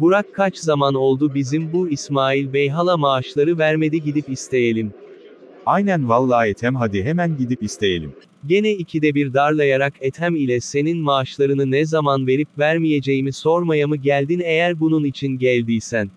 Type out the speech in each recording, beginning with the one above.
Burak kaç zaman oldu bizim bu İsmail Bey hala maaşları vermedi gidip isteyelim. Aynen vallahi Ethem hadi hemen gidip isteyelim. Gene ikide bir darlayarak Ethem ile senin maaşlarını ne zaman verip vermeyeceğimi sormaya mı geldin eğer bunun için geldiysen.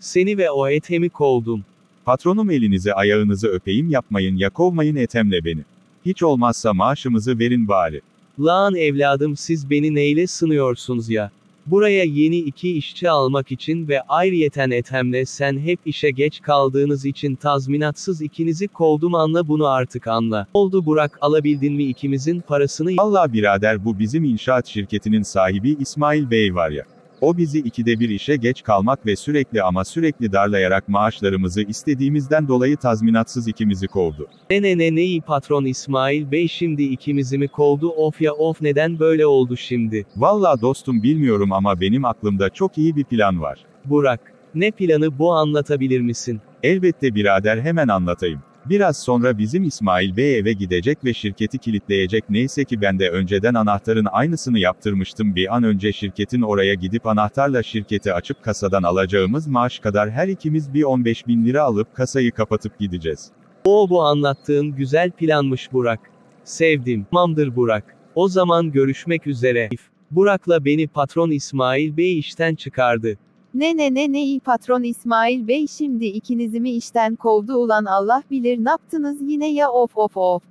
Seni ve o Ethem'i kovdum. Patronum elinizi ayağınızı öpeyim yapmayın ya kovmayın Ethem'le beni. Hiç olmazsa maaşımızı verin bari. Lan evladım siz beni neyle sınıyorsunuz ya? Buraya yeni iki işçi almak için ve ayrıyeten Ethem'le sen hep işe geç kaldığınız için tazminatsız ikinizi kovdum anla bunu artık anla. Oldu Burak alabildin mi ikimizin parasını Allah birader bu bizim inşaat şirketinin sahibi İsmail Bey var ya. O bizi ikide bir işe geç kalmak ve sürekli ama sürekli darlayarak maaşlarımızı istediğimizden dolayı tazminatsız ikimizi kovdu. Ne ne ne neyi patron İsmail Bey şimdi ikimizi mi kovdu of ya of neden böyle oldu şimdi? Valla dostum bilmiyorum ama benim aklımda çok iyi bir plan var. Burak, ne planı bu anlatabilir misin? Elbette birader hemen anlatayım. Biraz sonra bizim İsmail Bey eve gidecek ve şirketi kilitleyecek neyse ki ben de önceden anahtarın aynısını yaptırmıştım bir an önce şirketin oraya gidip anahtarla şirketi açıp kasadan alacağımız maaş kadar her ikimiz bir 15 bin lira alıp kasayı kapatıp gideceğiz. O bu anlattığın güzel planmış Burak. Sevdim. Tamamdır Burak. O zaman görüşmek üzere. Burak'la beni patron İsmail Bey işten çıkardı. Ne ne ne ne iyi patron İsmail Bey şimdi ikinizi mi işten kovdu ulan Allah bilir ne yaptınız yine ya of of of.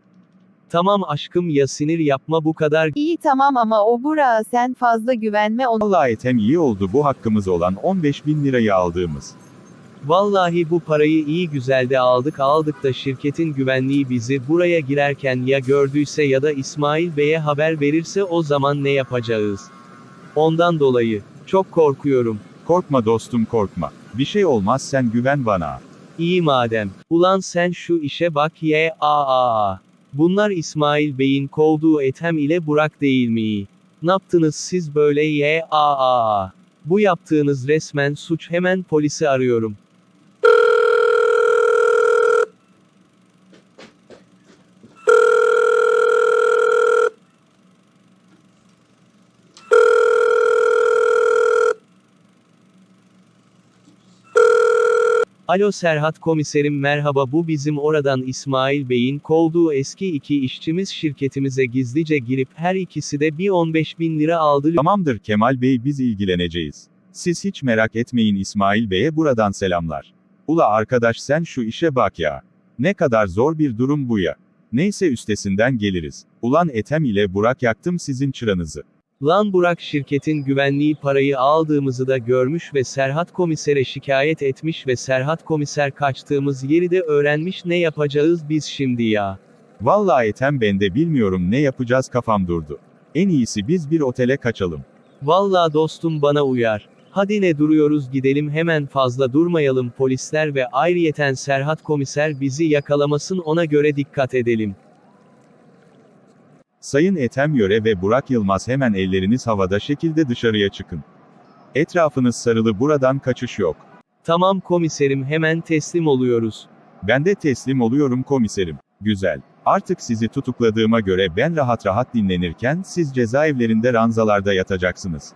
Tamam aşkım ya sinir yapma bu kadar. İyi tamam ama o Burak'a sen fazla güvenme ona. Allah etem iyi oldu bu hakkımız olan 15 bin lirayı aldığımız. Vallahi bu parayı iyi güzel de aldık aldık da şirketin güvenliği bizi buraya girerken ya gördüyse ya da İsmail Bey'e haber verirse o zaman ne yapacağız? Ondan dolayı. Çok korkuyorum. Korkma dostum korkma. Bir şey olmaz sen güven bana. İyi madem. Ulan sen şu işe bak ye a a a. Bunlar İsmail Bey'in kovduğu Ethem ile Burak değil mi? Ne yaptınız siz böyle ye a a a. Bu yaptığınız resmen suç hemen polisi arıyorum. Alo Serhat komiserim merhaba bu bizim oradan İsmail Bey'in kovduğu eski iki işçimiz şirketimize gizlice girip her ikisi de bir 15 bin lira aldı. Tamamdır Kemal Bey biz ilgileneceğiz. Siz hiç merak etmeyin İsmail Bey'e buradan selamlar. Ula arkadaş sen şu işe bak ya. Ne kadar zor bir durum bu ya. Neyse üstesinden geliriz. Ulan Ethem ile Burak yaktım sizin çıranızı. Lan Burak şirketin güvenliği parayı aldığımızı da görmüş ve Serhat komisere şikayet etmiş ve Serhat komiser kaçtığımız yeri de öğrenmiş ne yapacağız biz şimdi ya. Vallahi Ethem ben de bilmiyorum ne yapacağız kafam durdu. En iyisi biz bir otele kaçalım. Valla dostum bana uyar. Hadi ne duruyoruz gidelim hemen fazla durmayalım polisler ve ayrıyeten Serhat komiser bizi yakalamasın ona göre dikkat edelim. Sayın Ethem Yöre ve Burak Yılmaz hemen elleriniz havada şekilde dışarıya çıkın. Etrafınız sarılı buradan kaçış yok. Tamam komiserim hemen teslim oluyoruz. Ben de teslim oluyorum komiserim. Güzel. Artık sizi tutukladığıma göre ben rahat rahat dinlenirken siz cezaevlerinde ranzalarda yatacaksınız.